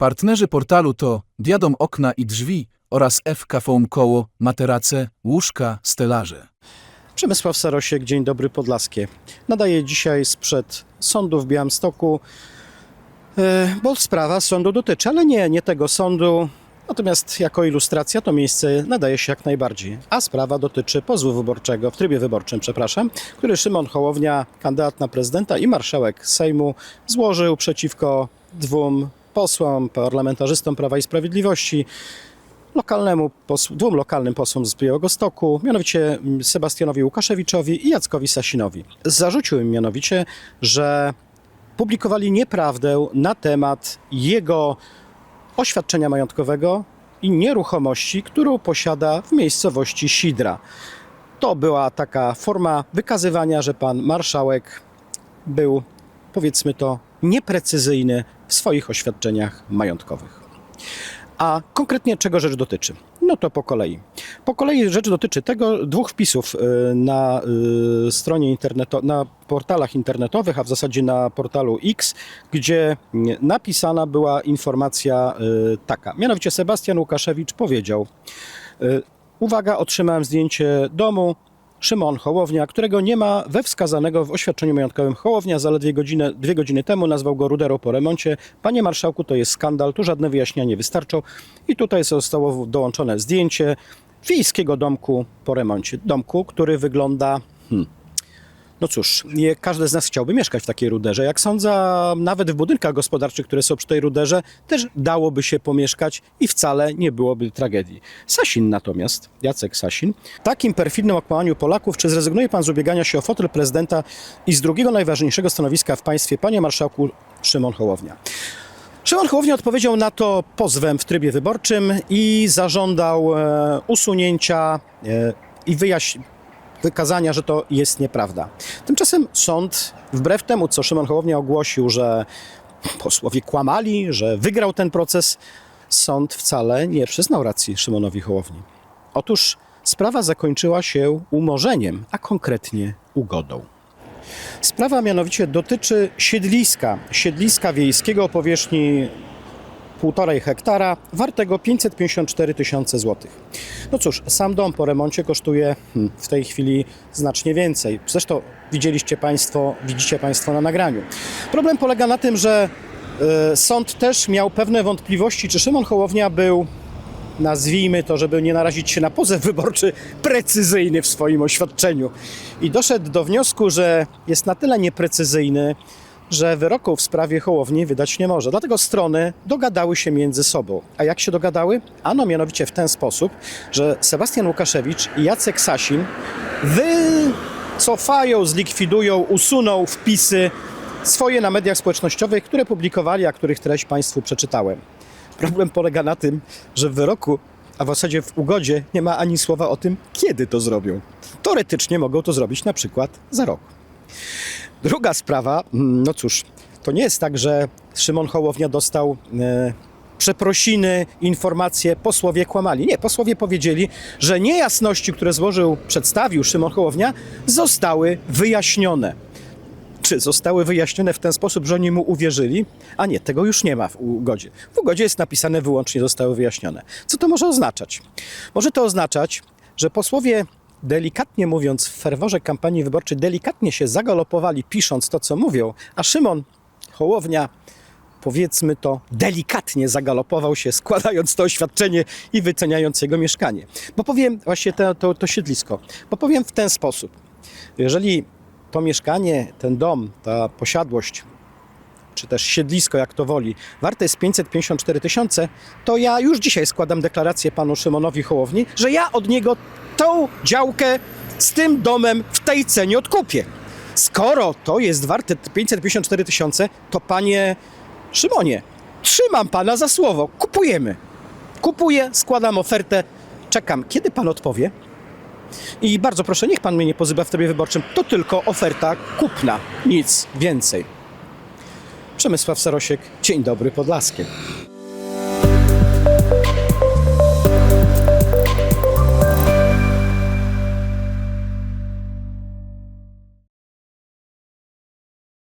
Partnerzy portalu to Diadom Okna i Drzwi oraz FK Foam Koło, materace, łóżka, stelaże. Przemysław Sarosiek, Dzień Dobry Podlaskie. Nadaję dzisiaj sprzed sądu w Białymstoku, e, bo sprawa sądu dotyczy, ale nie, nie tego sądu. Natomiast jako ilustracja to miejsce nadaje się jak najbardziej. A sprawa dotyczy pozwu wyborczego, w trybie wyborczym, przepraszam, który Szymon Hołownia, kandydat na prezydenta i marszałek Sejmu, złożył przeciwko dwóm posłom, parlamentarzystom Prawa i Sprawiedliwości, lokalnemu posł, dwóm lokalnym posłom z Białegostoku, mianowicie Sebastianowi Łukaszewiczowi i Jackowi Sasinowi. Zarzucił im mianowicie, że publikowali nieprawdę na temat jego oświadczenia majątkowego i nieruchomości, którą posiada w miejscowości Sidra. To była taka forma wykazywania, że pan marszałek był, powiedzmy to, nieprecyzyjny w swoich oświadczeniach majątkowych. A konkretnie czego rzecz dotyczy? No to po kolei. Po kolei rzecz dotyczy tego dwóch wpisów y, na y, stronie internetowej, na portalach internetowych, a w zasadzie na portalu X, gdzie napisana była informacja y, taka. Mianowicie Sebastian Łukaszewicz powiedział: Uwaga, otrzymałem zdjęcie domu. Szymon Hołownia, którego nie ma we wskazanego w oświadczeniu majątkowym Hołownia, zaledwie godzinę, dwie godziny temu nazwał go ruderą po remoncie. Panie marszałku, to jest skandal, tu żadne wyjaśnienia nie wystarczą. I tutaj zostało dołączone zdjęcie wiejskiego domku po remoncie. Domku, który wygląda... Hmm, no cóż, nie każdy z nas chciałby mieszkać w takiej ruderze. Jak sądzę, nawet w budynkach gospodarczych, które są przy tej ruderze, też dałoby się pomieszkać i wcale nie byłoby tragedii. Sasin natomiast, Jacek Sasin, takim perfidnym okłamaniu Polaków, czy zrezygnuje pan z ubiegania się o fotel prezydenta i z drugiego najważniejszego stanowiska w państwie, panie marszałku Szymon Hołownia. Szymon Hołownia odpowiedział na to pozwem w trybie wyborczym i zażądał e, usunięcia e, i wyjaśnienia wykazania, że to jest nieprawda. Tymczasem sąd, wbrew temu, co Szymon Hołownia ogłosił, że posłowie kłamali, że wygrał ten proces, sąd wcale nie przyznał racji Szymonowi Hołowni. Otóż sprawa zakończyła się umorzeniem, a konkretnie ugodą. Sprawa mianowicie dotyczy siedliska, siedliska wiejskiego o powierzchni 1,5 hektara, wartego 554 tysiące złotych. No cóż, sam dom po remoncie kosztuje hmm, w tej chwili znacznie więcej. Zresztą widzieliście Państwo, widzicie Państwo na nagraniu. Problem polega na tym, że e, sąd też miał pewne wątpliwości, czy Szymon Hołownia był nazwijmy to, żeby nie narazić się na pozew wyborczy, precyzyjny w swoim oświadczeniu. I doszedł do wniosku, że jest na tyle nieprecyzyjny, że wyroku w sprawie Hołowni wydać nie może. Dlatego strony dogadały się między sobą. A jak się dogadały? Ano mianowicie w ten sposób, że Sebastian Łukaszewicz i Jacek Sasin wycofają, zlikwidują, usuną wpisy swoje na mediach społecznościowych, które publikowali, a których treść Państwu przeczytałem. Problem polega na tym, że w wyroku, a w zasadzie w ugodzie nie ma ani słowa o tym, kiedy to zrobią. Teoretycznie mogą to zrobić na przykład za rok. Druga sprawa, mm, no cóż, to nie jest tak, że Szymon Hołownia dostał e, przeprosiny, informacje, posłowie kłamali. Nie, posłowie powiedzieli, że niejasności, które złożył, przedstawił Szymon Hołownia, zostały wyjaśnione. Czy zostały wyjaśnione w ten sposób, że oni mu uwierzyli? A nie, tego już nie ma w ugodzie. W ugodzie jest napisane wyłącznie zostały wyjaśnione. Co to może oznaczać? Może to oznaczać, że posłowie delikatnie mówiąc, w ferworze kampanii wyborczej delikatnie się zagalopowali, pisząc to, co mówią, a Szymon Hołownia, powiedzmy to, delikatnie zagalopował się, składając to oświadczenie i wyceniając jego mieszkanie. Bo powiem, właśnie to, to, to siedlisko, bo powiem w ten sposób. Jeżeli to mieszkanie, ten dom, ta posiadłość, czy też siedlisko, jak to woli, warte jest 554 tysiące, to ja już dzisiaj składam deklarację panu Szymonowi Hołowni, że ja od niego tą działkę z tym domem w tej cenie odkupię. Skoro to jest warte 554 tysiące, to panie Szymonie, trzymam pana za słowo, kupujemy. Kupuję, składam ofertę, czekam. Kiedy pan odpowie? I bardzo proszę, niech pan mnie nie pozywa w trybie wyborczym. To tylko oferta kupna, nic więcej. Przemysław Sarosiek, dzień dobry Podlaskie.